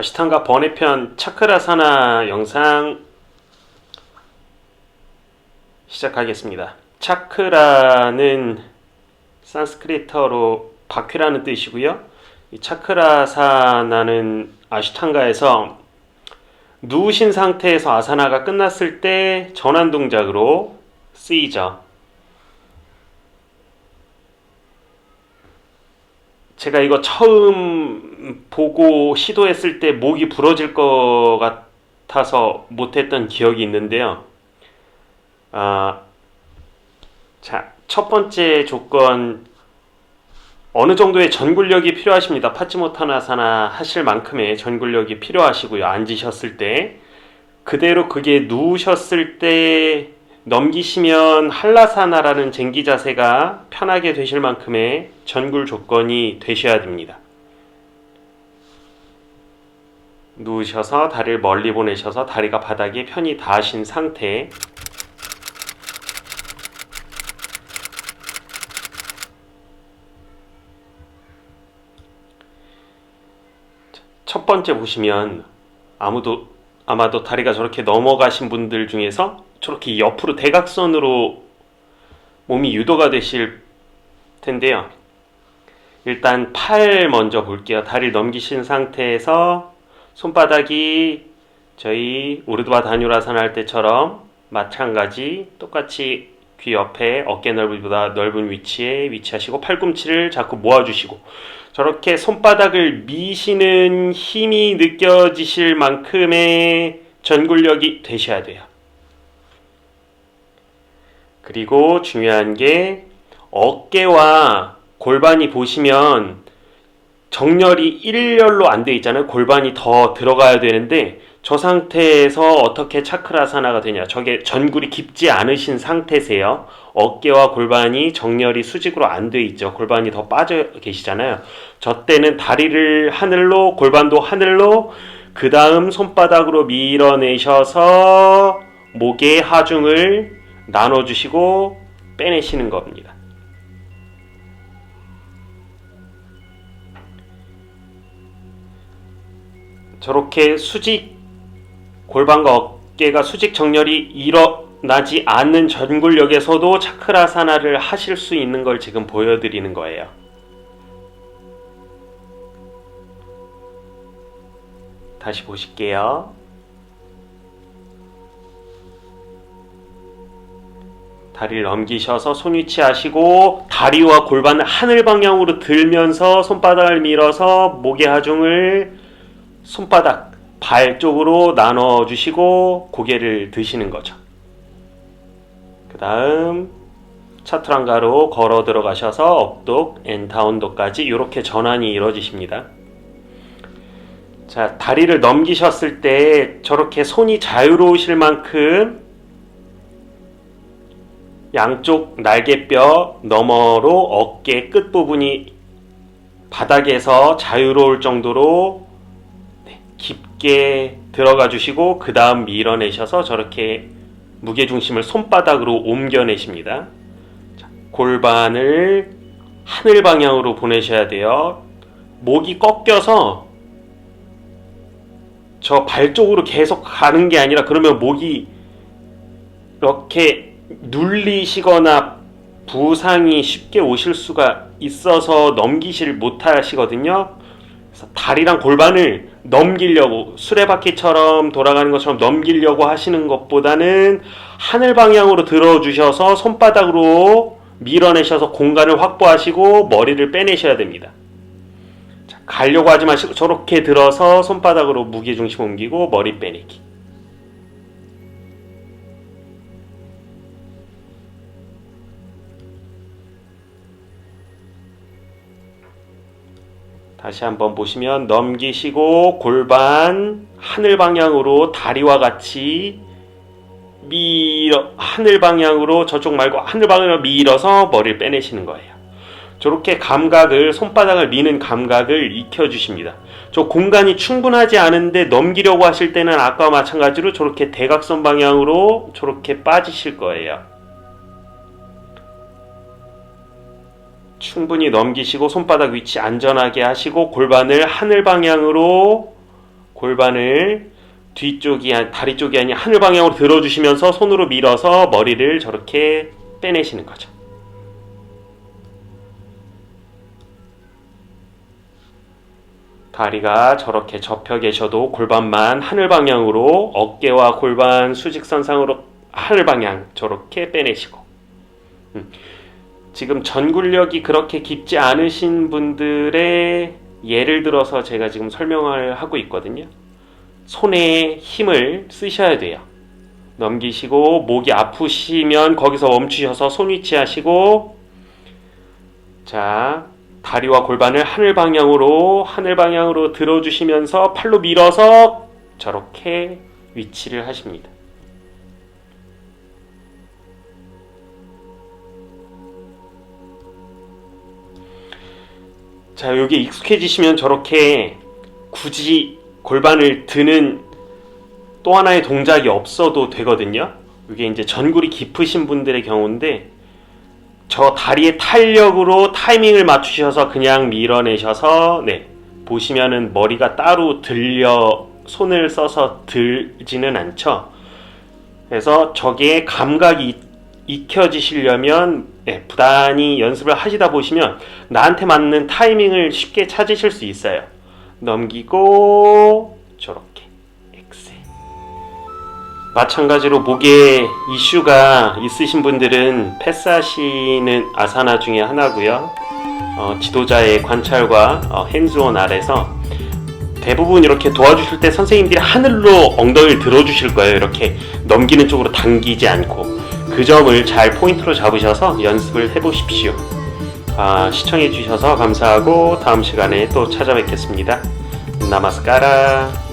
아시탄가 번외편 차크라 사나 영상 시작하겠습니다. 차크라는 산스크리트어로 바퀴라는 뜻이고요. 이 차크라 사나는 아시탄가에서 누우신 상태에서 아사나가 끝났을 때 전환 동작으로 쓰이죠. 제가 이거 처음 보고 시도했을 때 목이 부러질 것 같아서 못했던 기억이 있는데요. 아, 자, 첫 번째 조건, 어느 정도의 전굴력이 필요하십니다. 파치모타나사나 하실 만큼의 전굴력이 필요하시고요. 앉으셨을 때. 그대로 그게 누우셨을 때 넘기시면 한라사나라는 쟁기 자세가 편하게 되실 만큼의 전굴 조건이 되셔야 됩니다. 누우셔서 다리를 멀리 보내셔서 다리가 바닥에 편히 닿으신 상태 첫 번째 보시면 아무도 아마도 다리가 저렇게 넘어가신 분들 중에서 저렇게 옆으로 대각선으로 몸이 유도가 되실 텐데요. 일단 팔 먼저 볼게요. 다리를 넘기신 상태에서 손바닥이 저희 우르드바 다뉴라산 할 때처럼 마찬가지 똑같이 귀 옆에 어깨 넓이보다 넓은 위치에 위치하시고 팔꿈치를 자꾸 모아주시고 저렇게 손바닥을 미시는 힘이 느껴지실 만큼의 전굴력이 되셔야 돼요. 그리고 중요한 게 어깨와 골반이 보시면 정렬이 일렬로 안 돼 있잖아요. 골반이 더 들어가야 되는데 저 상태에서 어떻게 차크라사나가 되냐? 저게 전굴이 깊지 않으신 상태세요. 어깨와 골반이 정렬이 수직으로 안 돼 있죠. 골반이 더 빠져 계시잖아요. 저 때는 다리를 하늘로, 골반도 하늘로, 그 다음 손바닥으로 밀어내셔서 목의 하중을 나눠주시고 빼내시는 겁니다. 저렇게 수직 골반과 어깨가 수직 정렬이 일어나지 않는 전굴력에서도 차크라사나를 하실 수 있는 걸 지금 보여드리는 거예요. 다시 보실게요. 다리를 넘기셔서 손 위치하시고 다리와 골반을 하늘 방향으로 들면서 손바닥을 밀어서 목의 하중을 손바닥 발 쪽으로 나눠 주시고 고개를 드시는 거죠. 그 다음 차트랑가로 걸어 들어가셔서 업독 앤 다운독까지 이렇게 전환이 이루어지십니다. 자, 다리를 넘기셨을 때 저렇게 손이 자유로우실 만큼 양쪽 날개뼈 너머로 어깨 끝부분이 바닥에서 자유로울 정도로 깊게 들어가 주시고 그 다음 밀어내셔서 저렇게 무게중심을 손바닥으로 옮겨내십니다. 자, 골반을 하늘 방향으로 보내셔야 돼요. 목이 꺾여서 저 발 쪽으로 계속 가는 게 아니라 그러면 목이 이렇게 눌리시거나 부상이 쉽게 오실 수가 있어서 넘기실 못하시거든요. 다리랑 골반을 넘기려고 수레바퀴처럼 돌아가는 것처럼 넘기려고 하시는 것보다는 하늘 방향으로 들어주셔서 손바닥으로 밀어내셔서 공간을 확보하시고 머리를 빼내셔야 됩니다. 자, 가려고 하지 마시고 저렇게 들어서 손바닥으로 무게 중심 옮기고 머리 빼내기. 다시 한번 보시면 넘기시고 골반 하늘 방향으로 다리와 같이 밀어 하늘 방향으로 저쪽 말고 하늘 방향으로 밀어서 머리를 빼내시는 거예요. 저렇게 감각을 손바닥을 미는 감각을 익혀 주십니다. 저 공간이 충분하지 않은데 넘기려고 하실 때는 아까와 마찬가지로 저렇게 대각선 방향으로 저렇게 빠지실 거예요. 충분히 넘기시고 손바닥 위치 안전하게 하시고 골반을 하늘 방향으로 골반을 뒤쪽이 아- 다리 쪽이 아닌 하늘 방향으로 들어주시면서 손으로 밀어서 머리를 저렇게 빼내시는 거죠. 다리가 저렇게 접혀 계셔도 골반만 하늘 방향으로 어깨와 골반 수직선상으로 하늘 방향 저렇게 빼내시고 음. 지금 전굴력이 그렇게 깊지 않으신 분들의 예를 들어서 제가 지금 설명을 하고 있거든요. 손에 힘을 쓰셔야 돼요. 넘기시고 목이 아프시면 거기서 멈추셔서 손 위치하시고 자 다리와 골반을 하늘 방향으로 하늘 방향으로 들어주시면서 팔로 밀어서 저렇게 위치를 하십니다. 자, 여기 익숙해지시면 저렇게 굳이 골반을 드는 또 하나의 동작이 없어도 되거든요. 이게 이제 전굴이 깊으신 분들의 경우인데 저 다리의 탄력으로 타이밍을 맞추셔서 그냥 밀어내셔서 네 보시면은 머리가 따로 들려 손을 써서 들지는 않죠. 그래서 저게 감각이 익혀지시려면 네, 부단히 연습을 하시다 보시면 나한테 맞는 타이밍을 쉽게 찾으실 수 있어요. 넘기고 저렇게 엑셀. 마찬가지로 목에 이슈가 있으신 분들은 패스하시는 아사나 중에 하나고요. 어, 지도자의 관찰과 어, 핸즈온 아래서 대부분 이렇게 도와주실 때 선생님들이 하늘로 엉덩이를 들어주실 거예요. 이렇게 넘기는 쪽으로 당기지 않고 그 점을 잘 포인트로 잡으셔서 연습을 해보십시오. 아, 시청해주셔서 감사하고 다음 시간에 또 찾아뵙겠습니다. 나마스카라.